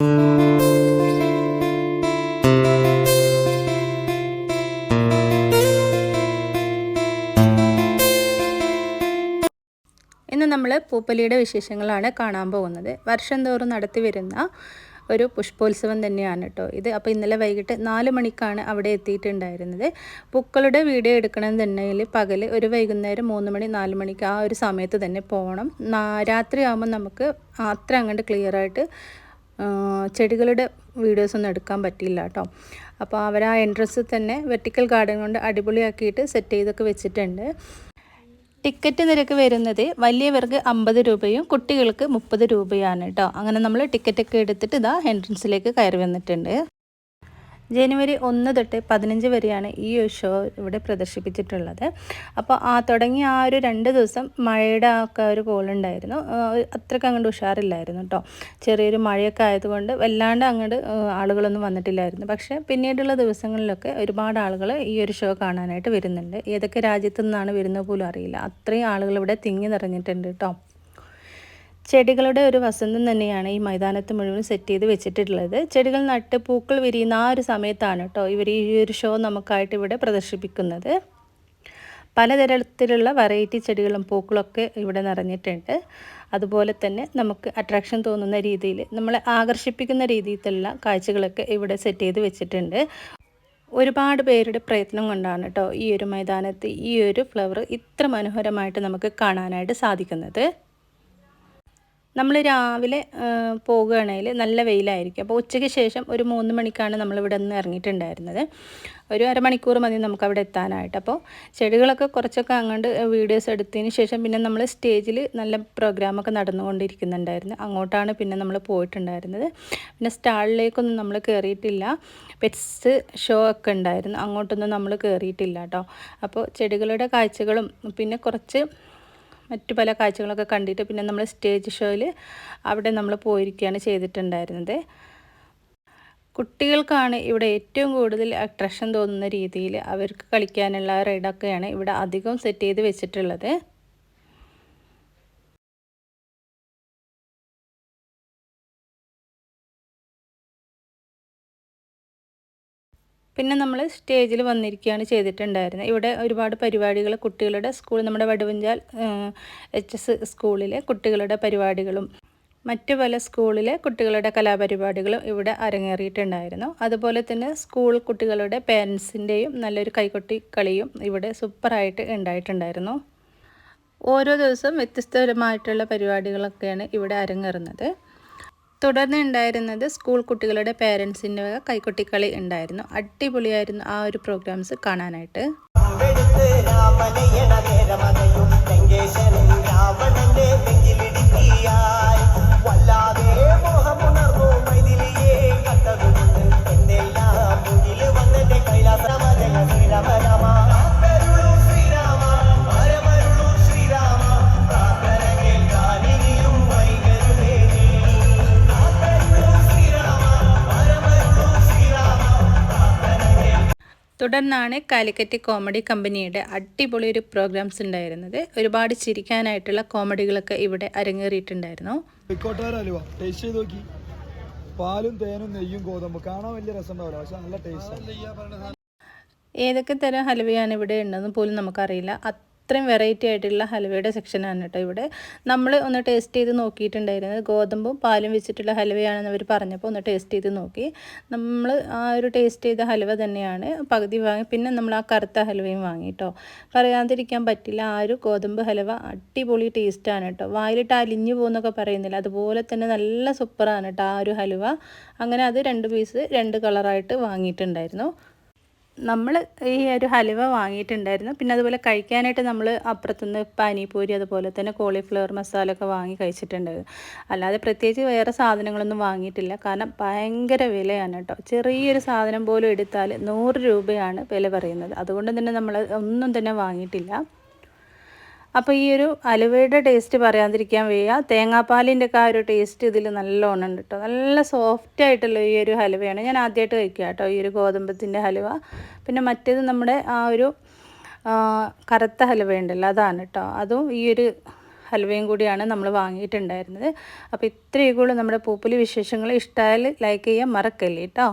ഇന്ന് നമ്മൾ പൂപ്പലിയുടെ വിശേഷങ്ങളാണ് കാണാൻ പോകുന്നത്. വർഷം തോറും നടത്തി വരുന്ന ഒരു പുഷ്പോത്സവം തന്നെയാണ് കേട്ടോ ഇത്. അപ്പോൾ ഇന്നലെ വൈകിട്ട് നാല് മണിക്കാണ് അവിടെ എത്തിയിട്ടുണ്ടായിരുന്നത്. പൂക്കളുടെ വീഡിയോ എടുക്കണം എന്നുണ്ടെങ്കിൽ പകൽ ഒരു വൈകുന്നേരം മൂന്ന് മണി നാല് മണിക്ക് ആ ഒരു സമയത്ത് തന്നെ പോകണം രാത്രിയാകുമ്പോൾ നമുക്ക് അത്ര അങ്ങോട്ട് ക്ലിയർ ആയിട്ട് ചെടികളുടെ വീഡിയോസ് ഒന്നും എടുക്കാൻ പറ്റിയില്ല കേട്ടോ അപ്പോൾ അവർ ആ എൻട്രൻസിൽ തന്നെ വെർട്ടിക്കൽ ഗാർഡൻ കൊണ്ട് അടിപൊളിയാക്കിയിട്ട് സെറ്റ് ചെയ്തൊക്കെ വെച്ചിട്ടുണ്ട്. ടിക്കറ്റ് നിരക്ക് വരുന്നത് വലിയവർക്ക് അമ്പത് രൂപയും കുട്ടികൾക്ക് മുപ്പത് രൂപയാണ് കേട്ടോ അങ്ങനെ നമ്മൾ ടിക്കറ്റൊക്കെ എടുത്തിട്ട് ഇതാ എൻട്രൻസിലേക്ക് കയറി വന്നിട്ടുണ്ട്. ജനുവരി ഒന്ന് തൊട്ട് പതിനഞ്ച് വരെയാണ് ഈ ഷോ ഇവിടെ പ്രദർശിപ്പിച്ചിട്ടുള്ളത്. അപ്പോൾ ആ തുടങ്ങിയ ആ ഒരു രണ്ട് ദിവസം മഴയുടെ ഒക്കെ ഒരു കോളുണ്ടായിരുന്നു അത്രയ്ക്ക് അങ്ങോട്ട് ഉഷാറില്ലായിരുന്നു കേട്ടോ ചെറിയൊരു മഴയൊക്കെ ആയതുകൊണ്ട് വല്ലാണ്ട് അങ്ങോട്ട് ആളുകളൊന്നും വന്നിട്ടില്ലായിരുന്നു. പക്ഷേ പിന്നീടുള്ള ദിവസങ്ങളിലൊക്കെ ഒരുപാട് ആളുകൾ ഈ ഒരു ഷോ കാണാനായിട്ട് വരുന്നുണ്ട്. ഏതൊക്കെ രാജ്യത്തു നിന്നാണ് വരുന്നത് പോലും അറിയില്ല. അത്രയും ആളുകൾ ഇവിടെ തിങ്ങി നിറഞ്ഞിട്ടുണ്ട് കേട്ടോ ചെടികളുടെ ഒരു വസന്തം തന്നെയാണ് ഈ മൈതാനത്ത് മുഴുവൻ സെറ്റ് ചെയ്ത് വെച്ചിട്ടുള്ളത്. ചെടികൾ നട്ട് പൂക്കൾ വിരിയുന്ന ആ ഒരു സമയത്താണ് കേട്ടോ ഇവർ ഈ ഒരു ഷോ നമുക്കായിട്ട് ഇവിടെ പ്രദർശിപ്പിക്കുന്നത്. പലതരത്തിലുള്ള വെറൈറ്റി ചെടികളും പൂക്കളൊക്കെ ഇവിടെ നിറഞ്ഞിട്ടുണ്ട്. അതുപോലെ തന്നെ നമുക്ക് അട്രാക്ഷൻ തോന്നുന്ന രീതിയിൽ നമ്മളെ ആകർഷിപ്പിക്കുന്ന രീതിയിലുള്ള കാഴ്ചകളൊക്കെ ഇവിടെ സെറ്റ് ചെയ്ത് വെച്ചിട്ടുണ്ട്. ഒരുപാട് പേരുടെ പ്രയത്നം കൊണ്ടാണ് കേട്ടോ ഈ ഒരു മൈതാനത്ത് ഈ ഒരു ഫ്ലവർ ഇത്ര മനോഹരമായിട്ട് നമുക്ക് കാണാനായിട്ട് സാധിക്കുന്നത്. നമ്മൾ രാവിലെ പോകുകയാണെങ്കിൽ നല്ല വെയിലായിരിക്കും. അപ്പോൾ ഉച്ചയ്ക്ക് ശേഷം ഒരു മൂന്ന് മണിക്കാണ് നമ്മൾ നമ്മളിവിടെ നിന്ന് ഇറങ്ങിയിട്ടുണ്ടായിരുന്നത്. ഒരു അരമണിക്കൂർ മതി നമുക്ക് അവിടെ എത്താനായിട്ട്. അപ്പോൾ ചെടികളൊക്കെ കുറച്ചൊക്കെ അങ്ങോട്ട് വീഡിയോസ് എടുത്തതിന് ശേഷം പിന്നെ നമ്മൾ സ്റ്റേജിൽ നല്ല പ്രോഗ്രാമൊക്കെ നടന്നുകൊണ്ടിരിക്കുന്നുണ്ടായിരുന്നു. അങ്ങോട്ടാണ് പിന്നെ നമ്മൾ പോയിട്ടുണ്ടായിരുന്നത്. പിന്നെ സ്റ്റാളിലേക്കൊന്നും നമ്മൾ കയറിയിട്ടില്ല. പെറ്റ്സ് ഷോ ഒക്കെ ഉണ്ടായിരുന്നു. അങ്ങോട്ടൊന്നും നമ്മൾ കയറിയിട്ടില്ല കേട്ടോ. അപ്പോൾ ചെടികളുടെ കാഴ്ചകളും പിന്നെ കുറച്ച് മറ്റു പല കാഴ്ചകളൊക്കെ കണ്ടിട്ട് പിന്നെ നമ്മൾ സ്റ്റേജ് ഷോയിൽ അവിടെ നമ്മൾ പോയിരിക്കുകയാണ് ചെയ്തിട്ടുണ്ടായിരുന്നത്. കുട്ടികൾക്കാണ് ഇവിടെ ഏറ്റവും കൂടുതൽ അട്രാക്ഷൻ തോന്നുന്ന രീതിയിൽ അവർക്ക് കളിക്കാനുള്ള റൈഡൊക്കെയാണ് ഇവിടെ അധികം സെറ്റ് ചെയ്ത് വെച്ചിട്ടുള്ളത്. പിന്നെ നമ്മൾ സ്റ്റേജിൽ വന്നിരിക്കുകയാണ് ചെയ്തിട്ടുണ്ടായിരുന്നത് ഇവിടെ ഒരുപാട് പരിപാടികൾ കുട്ടികളുടെ സ്കൂൾ നമ്മുടെ വടുവഞ്ചാൽ എച്ച് എസ് സ്കൂളിലെ കുട്ടികളുടെ പരിപാടികളും മറ്റു പല സ്കൂളിലെ കുട്ടികളുടെ കലാപരിപാടികളും ഇവിടെ അരങ്ങേറിയിട്ടുണ്ടായിരുന്നു. അതുപോലെ തന്നെ സ്കൂൾ കുട്ടികളുടെ പേരൻസിന്റെയും നല്ലൊരു കൈകൊട്ടി കളിയും ഇവിടെ സൂപ്പറായിട്ട് ഉണ്ടായിട്ടുണ്ടായിരുന്നു. ഓരോ ദിവസവും വ്യത്യസ്തപരമായിട്ടുള്ള പരിപാടികളൊക്കെയാണ് ഇവിടെ അരങ്ങേറുന്നത്. തുടർന്ന് ഉണ്ടായിരുന്നത് സ്കൂൾ കുട്ടികളുടെ പേരൻസിന്റെ കൈക്കൊട്ടിക്കളി ഉണ്ടായിരുന്നു. അടിപൊളിയായിരുന്നു ആ ഒരു പ്രോഗ്രാംസ് കാണാനായിട്ട്. തുടർന്നാണ് കാലിക്കറ്റ് കോമഡി കമ്പനിയുടെ അടിപൊളി ഒരു പ്രോഗ്രാംസ് ഉണ്ടായിരുന്നത്. ഒരുപാട് ചിരിക്കാനായിട്ടുള്ള കോമഡികളൊക്കെ ഇവിടെ അരങ്ങേറിയിട്ടുണ്ടായിരുന്നു. പാലും തേനും നെയ്യും ഗോതമ്പ്. കാണാൻ വലിയ രസം പക്ഷെ നല്ല ടേസ്റ്റ് ഏതൊക്കെ തരം ഹലുവയാണ് ഇവിടെ ഉണ്ടെന്ന് പോലും നമുക്കറിയില്ല. അത്രയും വെറൈറ്റി ആയിട്ടുള്ള ഹൽവയുടെ സെക്ഷനാണ് കേട്ടോ ഇവിടെ. നമ്മൾ ഒന്ന് ടേസ്റ്റ് ചെയ്ത് നോക്കിയിട്ടുണ്ടായിരുന്നത് ഗോതമ്പും പാലും വെച്ചിട്ടുള്ള ഹൽവയാണെന്ന് അവർ പറഞ്ഞപ്പോൾ ഒന്ന് ടേസ്റ്റ് ചെയ്ത് നോക്കി. നമ്മൾ ആ ഒരു ടേസ്റ്റ് ചെയ്ത ഹൽവ തന്നെയാണ് പകുതി വാങ്ങി പിന്നെ നമ്മൾ ആ കറുത്ത ഹൽവയും വാങ്ങി കേട്ടോ പറയാതിരിക്കാൻ പറ്റില്ല ആ ഒരു ഗോതമ്പ് ഹൽവ അടിപൊളി ടേസ്റ്റാണ് കേട്ടോ വായിലിട്ട് അലിഞ്ഞു പോകുന്നൊക്കെ പറയുന്നില്ല അതുപോലെ തന്നെ നല്ല സൂപ്പറാണ് കേട്ടോ ആ ഒരു ഹലുവ അങ്ങനെ അത് രണ്ട് പീസ് രണ്ട് കളറായിട്ട് വാങ്ങിയിട്ടുണ്ടായിരുന്നു. നമ്മൾ ഈ ഒരു ഹലുവ വാങ്ങിയിട്ടുണ്ടായിരുന്നു. പിന്നെ അതുപോലെ കഴിക്കാനായിട്ട് നമ്മൾ അപ്പുറത്തുനിന്ന് പാനിപൂരി അതുപോലെ തന്നെ കോളിഫ്ലവർ മസാല ഒക്കെ വാങ്ങി കഴിച്ചിട്ടുണ്ട്. അല്ലാതെ പ്രത്യേകിച്ച് വേറെ സാധനങ്ങളൊന്നും വാങ്ങിയിട്ടില്ല. കാരണം ഭയങ്കര വിലയാണ് കേട്ടോ. ചെറിയൊരു സാധനം പോലും എടുത്താൽ നൂറ് രൂപയാണ് വില പറയുന്നത്. അതുകൊണ്ട് തന്നെ നമ്മൾ ഒന്നും തന്നെ വാങ്ങിയിട്ടില്ല. അപ്പോൾ ഈ ഒരു അലുവയുടെ ടേസ്റ്റ് പറയാതിരിക്കാൻ വയ്യ. തേങ്ങാപ്പാലിന്റെ ഒക്കെ ആ ഒരു ടേസ്റ്റ് ഇതിൽ നല്ലോണം ഉണ്ട് കേട്ടോ നല്ല സോഫ്റ്റ് ആയിട്ടുള്ള ഈ ഒരു ഹലുവയാണ്. ഞാൻ ആദ്യമായിട്ട് കഴിക്കുക കേട്ടോ ഈ ഒരു ഗോതമ്പത്തിന്റെ ഹലുവ. പിന്നെ മറ്റേത് നമ്മുടെ ആ ഒരു കറുത്ത ഹലുവ ഉണ്ടല്ലോ അതാണ് കേട്ടോ അതും ഈ ഒരു ഹൽവയും കൂടിയാണ് നമ്മൾ വാങ്ങിയിട്ടുണ്ടായിരുന്നത്. അപ്പോൾ ഇത്രയൊക്കെ ഉള്ളൂ നമ്മുടെ പൂപ്പലി വിശേഷങ്ങൾ. ഇഷ്ടമായാൽ ലൈക്ക് ചെയ്യാൻ മറക്കല്ലേ കേട്ടോ